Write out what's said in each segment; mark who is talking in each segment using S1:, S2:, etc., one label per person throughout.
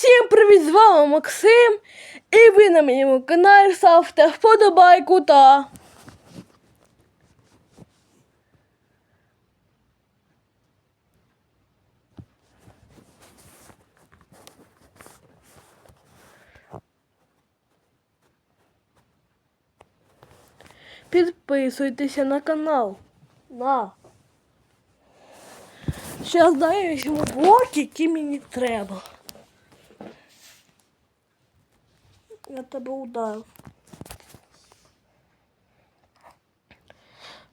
S1: Всім привіт, з вами Максим. І ви на моєму каналі ставте вподобайку та. Підписуйтеся на канал. На. Зараз дай я візьму блоки, які мені треба. Я тебе ударив.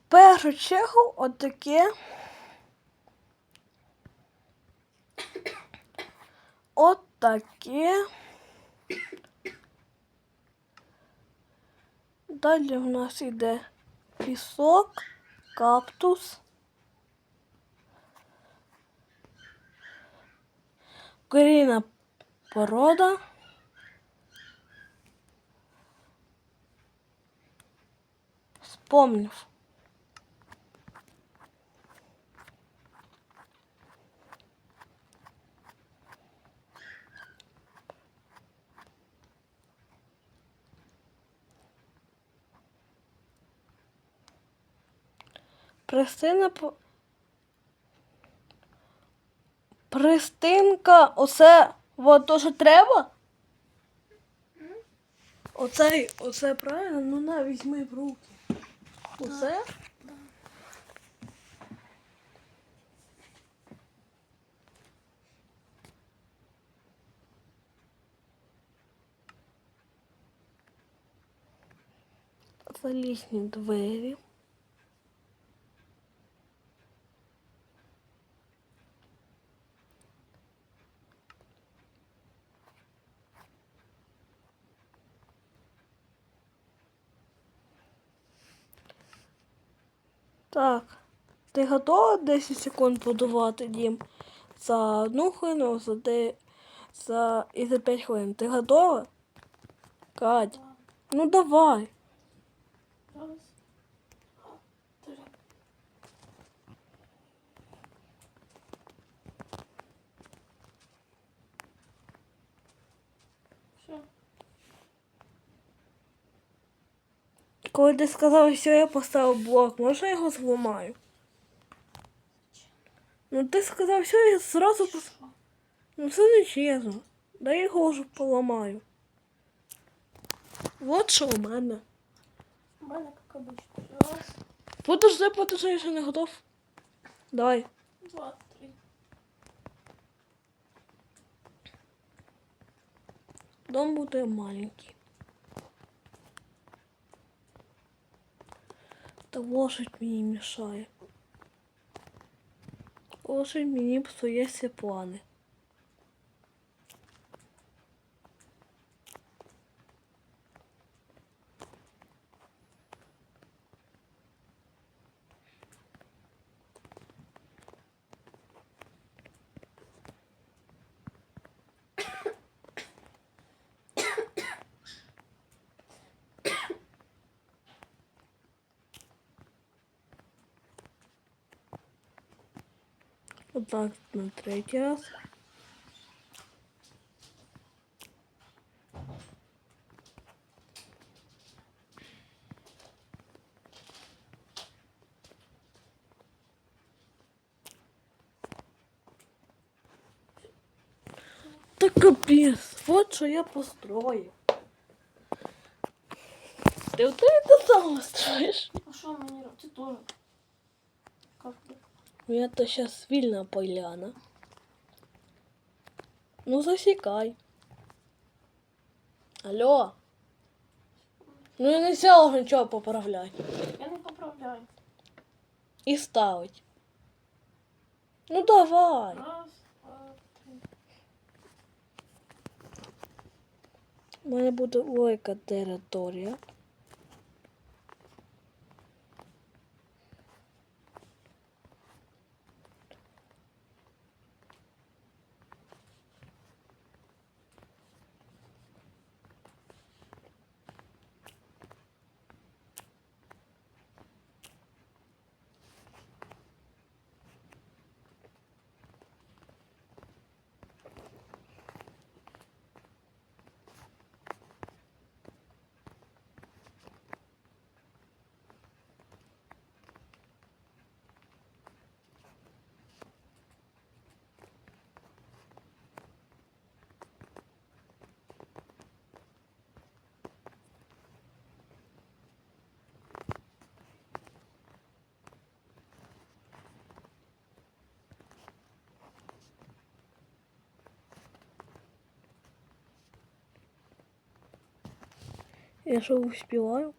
S1: В першу чергу отаке. Отаке. Далі в нас йде пісок, кактус. Корінна порода. Вспомнив. Пристина. Пристинка, оце от то, що треба? Оце, оце правильно? Ну на, візьми в руки. Оце? Залізні двері. Так. Ти готова 10 секунд будувати дім? За одну хвилину, за де... за... і за 5 хвилин. Ти готова? Кать. Ну давай. Коли ти сказав, що я поставив блок, можна я його зламаю? Ну ти сказав, що я зразу пос... Ну це не чесно. Да я його вже поламаю. Вот що у мене.
S2: У мене, як обично. Раз,
S1: Подожди, подожди, я ще не готов. Давай.
S2: два, три.
S1: Дом буде маленький. Та лошадь мені мішає. Лошадь мені псує всі плани. Отак на третій раз. Та капець, от що я построю. Ти от це сам строїш?
S2: А що мені робити? Ти теж.
S1: У меня то сейчас вільна поляна. Ну засікай. Алло. Ну я не взяла нічого поправляти.
S2: Я не поправляю.
S1: І ставить. Ну давай.
S2: Раз, два, три.
S1: У мене буде велика територія. Я що успіваю?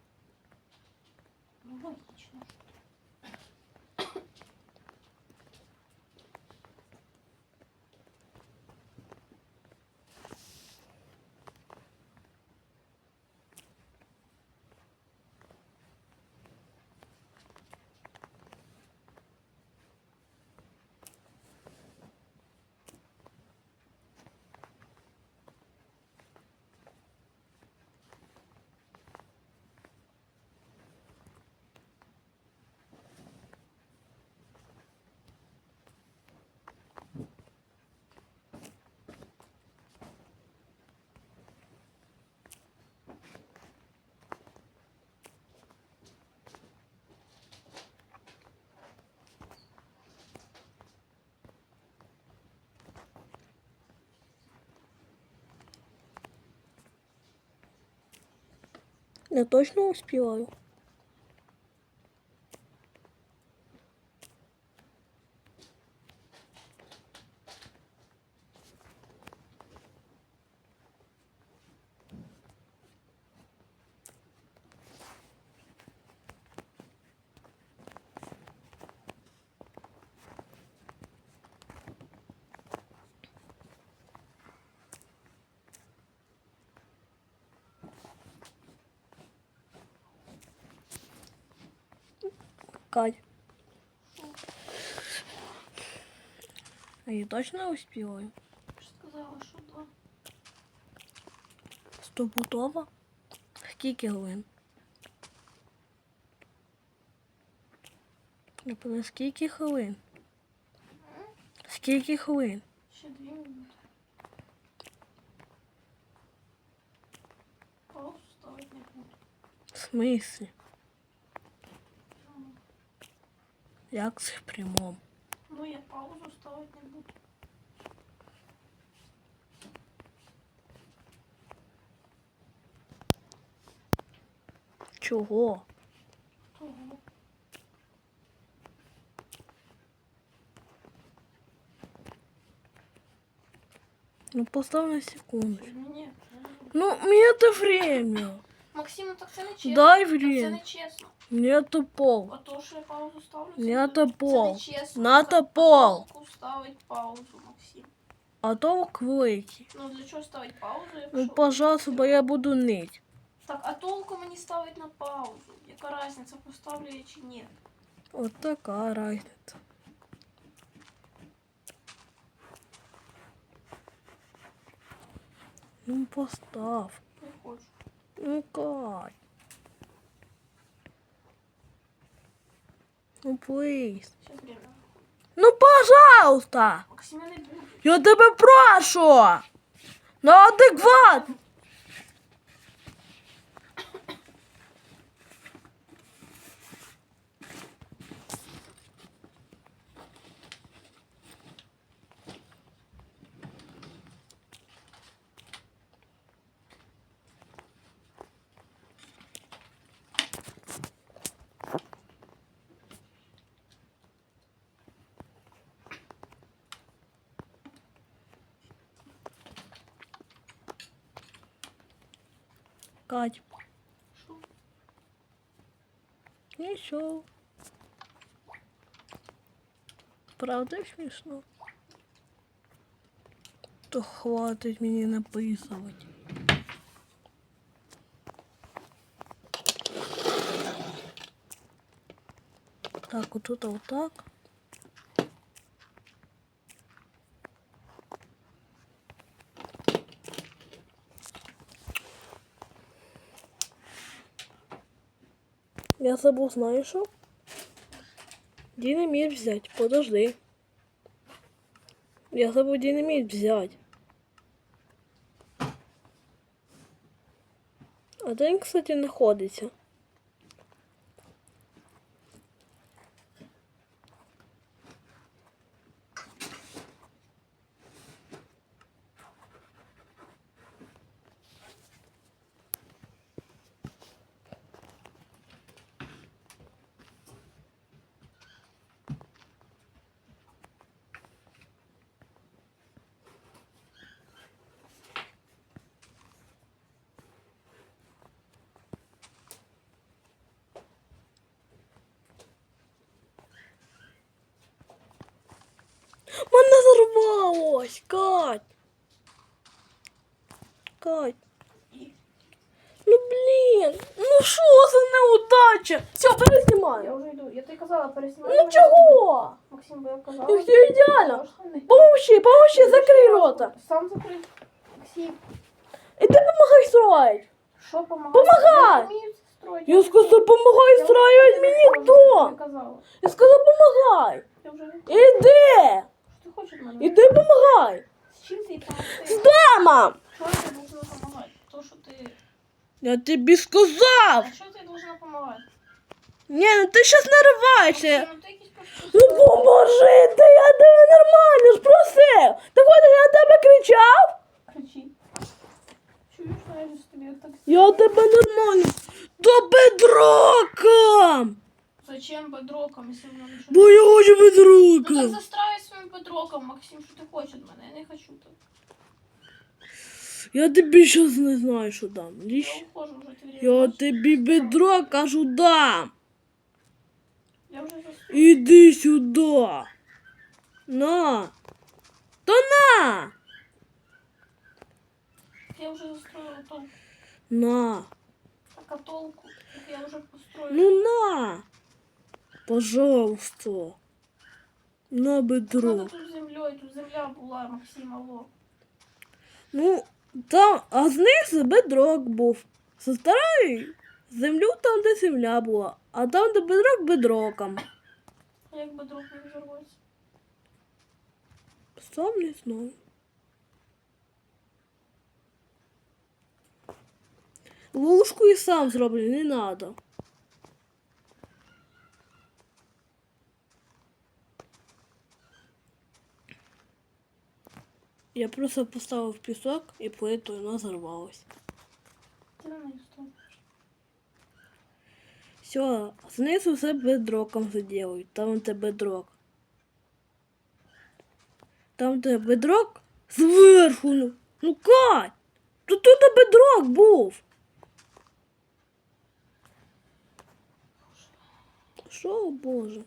S1: Я точно успіваю? Кать. А я точно успіваю?
S2: Ти ж сказала, що да.
S1: Стопудово? Скільки хвилин? Питаю, скільки хвилин? Скільки хвилин?
S2: Ще дві минути. Паузу ставити не буду.
S1: В смислі? Як це в прямому?
S2: Ну, я паузу ставити не буду.
S1: Чого?
S2: Того.
S1: Ну постав на секунду.
S2: Ні.
S1: Ну, мне это время.
S2: Максим, ну так це не чесно.
S1: Дай
S2: Так це
S1: время.
S2: не чесно.
S1: Нету пол.
S2: А то, що я паузу ставлю, це,
S1: Нето
S2: це
S1: пол.
S2: не чесно.
S1: Нато
S2: Це
S1: пол.
S2: толку ставить паузу, Максим.
S1: А то великий.
S2: Ну для чого ставить паузу, якщо...
S1: Ну, пожалуйста, бо я буду нить.
S2: Так, а толку мені ставить на паузу? Яка різниця, поставлю я чи ні?
S1: Вот такая разница. Ну, постав.
S2: Не хочу.
S1: Ну, God. Ну, плиз. Ну, пожалуйста.
S2: Я
S1: тебе прошу. Ну, адекват. Кать,
S2: Що?
S1: нічого. Правда смішно? То хватить мені написувати. Так, отут отак. Я забыл, знаю что? Динамит взять, подожди. Я забыл динамит взять. А де він, кстати, знаходиться? Сталося, Кать? Кать. Ну блін, ну що за неудача? Все,
S2: я
S1: перезнімаю.
S2: вже йду. Я тобі казала, переснімай.
S1: Ну чого?
S2: Максим, бо я казала.
S1: Ну все ідеально. Помовчи, помовчи, закрий рота.
S2: Сам закрий. Максим,
S1: І ти помагай строїть.
S2: що помагає?
S1: Помагай!
S2: Я.
S1: Сказав, помагай строїть мені дом. Я сказав, помагай.
S2: Я
S1: Іди.
S2: Що ти хочеш мене?
S1: Іди помагай.
S2: З чим ти їй помогти?
S1: Да, мам.
S2: Що я должна допомагати? То, що ти...
S1: Я тобі сказав.
S2: А що ти должна допомагати?
S1: Ні, ну ти щас нариваєшся.
S2: Ну, ти просто...
S1: Ну поможи, ти, я тебе нормально спросив. Так от я на тебе кричав.
S2: Кричи. Чуєш, навіть з тобі так...
S1: Я тебе нормально. До бедроком.
S2: Зачем бедроком, якщо воно Максим, що ти хочеш від мене? Я не хочу так.
S1: Я тобі щас не знаю, що дам.
S2: Я
S1: Ліщ.
S2: ухожу вже твій
S1: Я тобі бедро кажу дам.
S2: Я вже застрою.
S1: Іди сюди. На. То на.
S2: Я вже застроила толку.
S1: На.
S2: Так а толку? Так я вже построила.
S1: Ну на. Пожалуйста. На бедро.
S2: Тут землею, тут земля була, Максим, алло.
S1: Ну, там, а знизу бедрок був. Со старої землю там, де земля була, а там, де бедрок бедроком.
S2: Як бедрок не взорвається?
S1: Сам не знаю. Ловушку і сам зроблю, не надо. Я просто поставив вона зарвалась.
S2: Ти на неї став.
S1: Все, знизу все бедроком заделают. Там де бедрок. Там де бедрок зверху. Ну, ну Кать! Тут тут бедрок був. Що, Боже?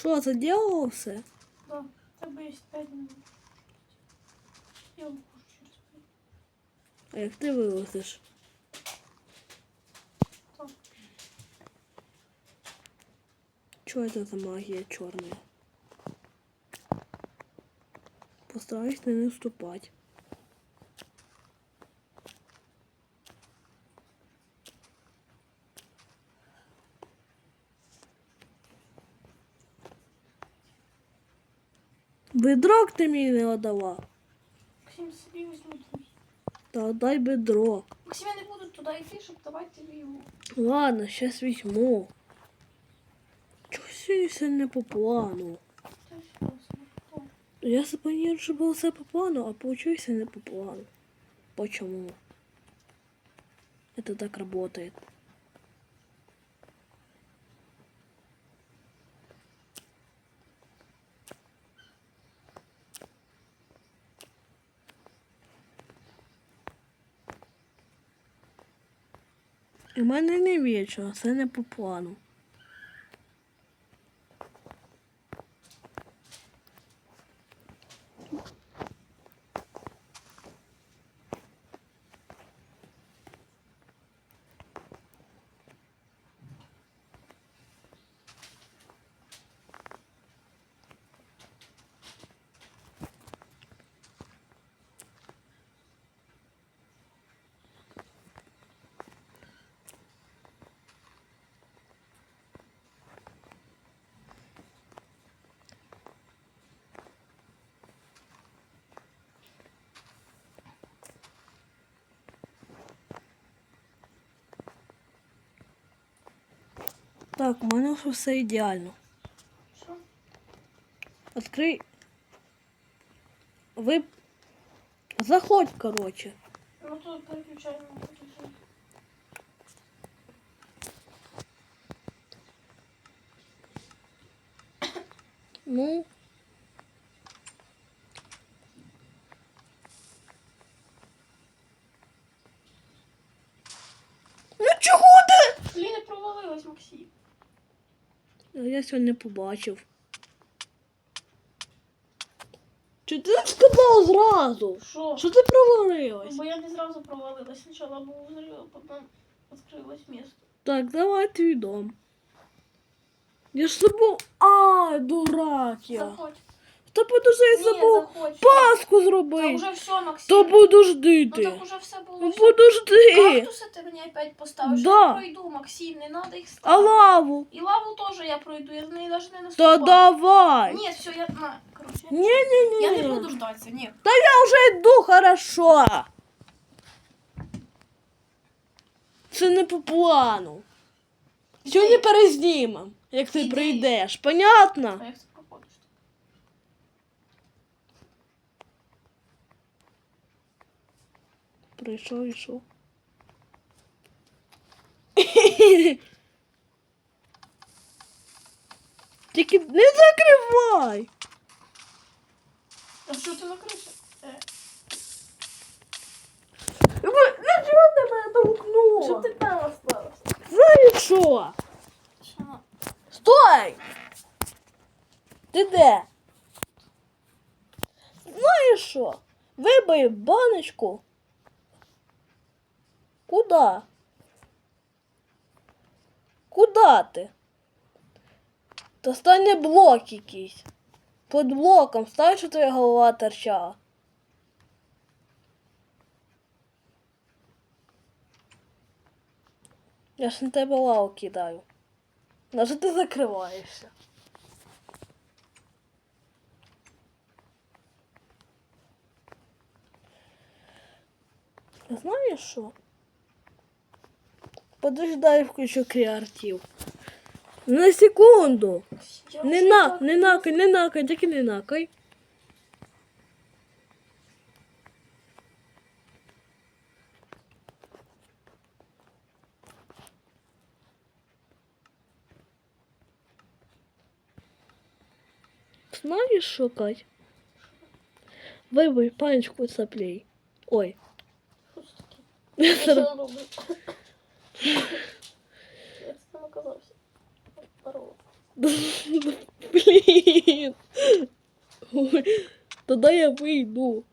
S1: Що, заделало все?
S2: Да, тебе є 5 минут. Я ухожу через 5.
S1: А як ти вилазиш?
S2: Так.
S1: Что это за магия черная? Постараюсь на не наступать. Бедрок ти мені не отдала.
S2: Максим, собі візьми тут.
S1: Та дай бедро.
S2: Максим, я не буду туди йти, щоб давати тобі його.
S1: Ладно, сейчас візьму. Чого сьогодні все не по плану?
S2: Та й що, смартфон.
S1: Я запланировал, что было все по плану, а получилось не по плану. Почему? Это так работает. У мене не вічно, це не по плану. Так, у мене вже все ідеально.
S2: Що?
S1: Открий. Ви заходь, короче.
S2: Ну тут переключаємо. Ну,
S1: ну.
S2: Ну чого ти? Ліна провалилась, Максим.
S1: А Я сьогодні не побачив. Чи ти сказав зразу?
S2: Що?
S1: Що ти провалилась?
S2: Бо я не зразу провалилась. Спочатку був взрыв, потім відкрилось місто.
S1: Так, давай твій дом. Я ж тобою... Ай, дурак я.
S2: Заходь.
S1: Та подожди, я забув паску
S2: Та
S1: зробити.
S2: вже все, Максим.
S1: То подожди
S2: Ну так уже все було.
S1: Ну
S2: все.
S1: подожди.
S2: Кактуси ти мені опять поставиш.
S1: Да.
S2: Я пройду, Максим, не надо їх
S1: А лаву?
S2: І лаву теж я пройду, я з неї навіть не
S1: Та
S2: наступаю.
S1: давай.
S2: Ні, все, я на. Короче,
S1: Ні, ні, ні.
S2: я не буду ждатися, ні.
S1: Та я вже йду хорошо. Це не по плану. Сьогодні перезнімем, як ти
S2: Іди.
S1: прийдеш. Понятно?
S2: А як це
S1: і що? Тільки не закривай.
S2: А що ти закрився? Е,
S1: Ну чого ти мене
S2: Що
S1: толкнула?
S2: ти там осталось?
S1: Знаєш що?
S2: Що?
S1: Стой! Ти де? Знаєш що? Вибий баночку. Куда? Куда ти? Та стане блок якийсь. Під блоком стань, що твоя голова торчала. Я ж на тебе лаву кидаю. На що ти закриваєшся? Знаєш що? Подождай, включу креатив. На секунду.
S2: Я
S1: Не на,
S2: так-
S1: не накай, не накай, тільки не накай. Знаєш що, Кать? Вибий панчку соплей. Ой.
S2: Що? Що я? Там оказався? Здорово.
S1: Блін. Ой, я вийду.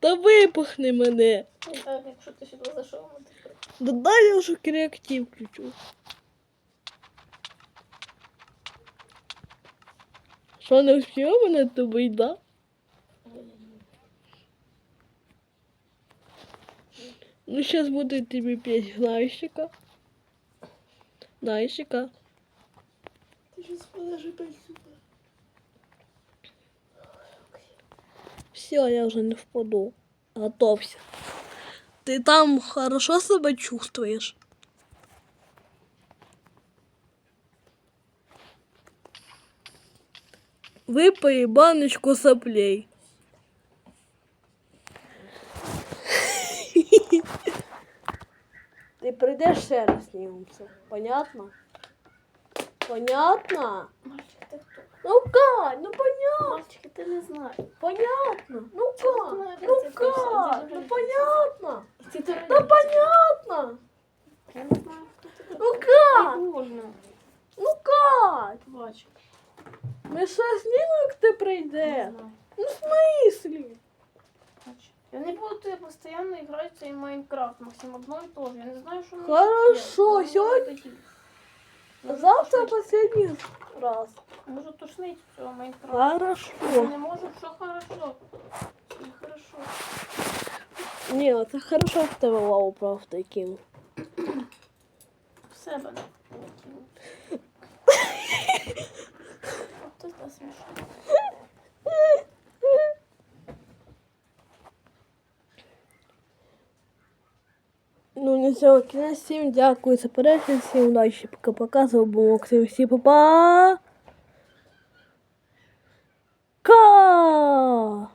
S1: Та випахни мене.
S2: А якщо ти сюди зайшов, ну ти
S1: Да дай я вже креатив включу. Що не всього мене тобі, да? Ну, сейчас буду тебе петь Знающика. Знающика.
S2: Ти ж положи сюди.
S1: Все, я уже не впаду. Готовься. Ты там хорошо себя чувствуешь? Выпей баночку соплей. Ты прийдеш ще раз знімемося. Понятно? Понятно?
S2: Мальчик, ти хто?
S1: Ну Кать, ну понятно.
S2: Мальчики, ти не знаєш.
S1: Понятно. Ну
S2: Чё
S1: как?
S2: ты на
S1: Ну
S2: это цепляешься?
S1: как?
S2: Иди
S1: Ну
S2: уже.
S1: понятно.
S2: Ти то
S1: Да понятно.
S2: Я не знаю, хто ти
S1: Ну
S2: такий.
S1: как?
S2: Можна.
S1: Ну как?
S2: Бачу.
S1: Ми ще знімемо, як ти
S2: Не
S1: прийдеш.
S2: знаю.
S1: Ну в смислі?
S2: Бачу. Я не буду тебе постійно грати в Майнкрафт, Максим, одно і то же. Я не знаю, мені
S1: Хорошо,
S2: Може,
S1: Завтра последний раз.
S2: Може тошнить цього Майнкрафту. Я
S1: Хорошо.
S2: не можу, що хорошо. Не хорошо.
S1: Ні, це хорошо в тебе лаву правда кинув.
S2: В себе не кинув. От це смішно.
S1: Ну, не цього кінець. Всім дякую за перегляд, всім удачі, пока-пока. З вами був Максим, всім па-па. Ка!